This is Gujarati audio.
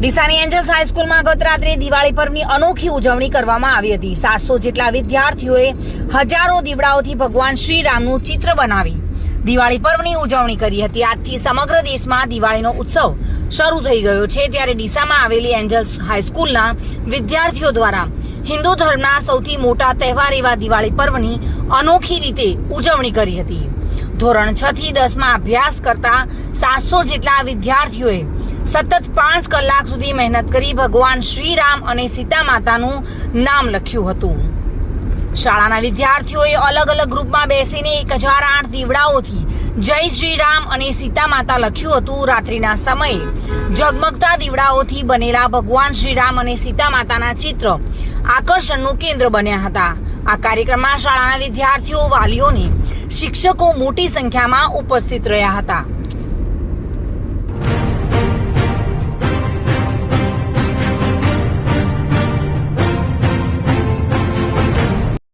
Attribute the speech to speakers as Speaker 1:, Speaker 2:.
Speaker 1: ડીસાની એન્જલ્સ હાઈસ્કૂલમાં ગત રાત્રે દિવાળી પર્વની અનોખી ઉજવણી કરવામાં આવી હતી. સાતસો જેટલા વિદ્યાર્થીઓએ હજારો દીવડાઓથી ભગવાન શ્રી રામનું ચિત્ર બનાવી દિવાળી પર્વની ઉજવણી કરી હતી. આજથી સમગ્ર દેશમાં દિવાળીનો ઉત્સવ શરૂ થઈ ગયો છે. ત્યારે ડીસામાં આવેલી એન્જલ્સ હાઈસ્કૂલના વિદ્યાર્થીઓ દ્વારા હિન્દુ ધર્મના સૌથી મોટા તહેવાર એવા દિવાળી પર્વની અનોખી રીતે ઉજવણી કરી હતી. ધોરણ છ થી દસમાં અભ્યાસ કરતા સાતસો જેટલા વિદ્યાર્થીઓએ સતત પાંચ કલાક સુધી મહેનત કરી ભગવાન શ્રી રામ અને સીતા માતાનું નામ લખ્યું હતું. શાળાના વિદ્યાર્થીઓએ અલગ અલગ ગ્રુપમાં બેસીને એક હજાર આઠ દીવડાઓથી જય શ્રી રામ અને સીતા માતા લખ્યું હતું રાત્રિના સમયે. ઝગમગતા દીવડાઓથી બનેલા ભગવાન શ્રી રામ અને સીતા માતાના ચિત્ર આકર્ષણનું કેન્દ્ર બન્યા હતા. આ કાર્યક્રમમાં શાળાના વિદ્યાર્થીઓ વાલીઓને શિક્ષકો મોટી સંખ્યામાં ઉપસ્થિત રહ્યા હતા.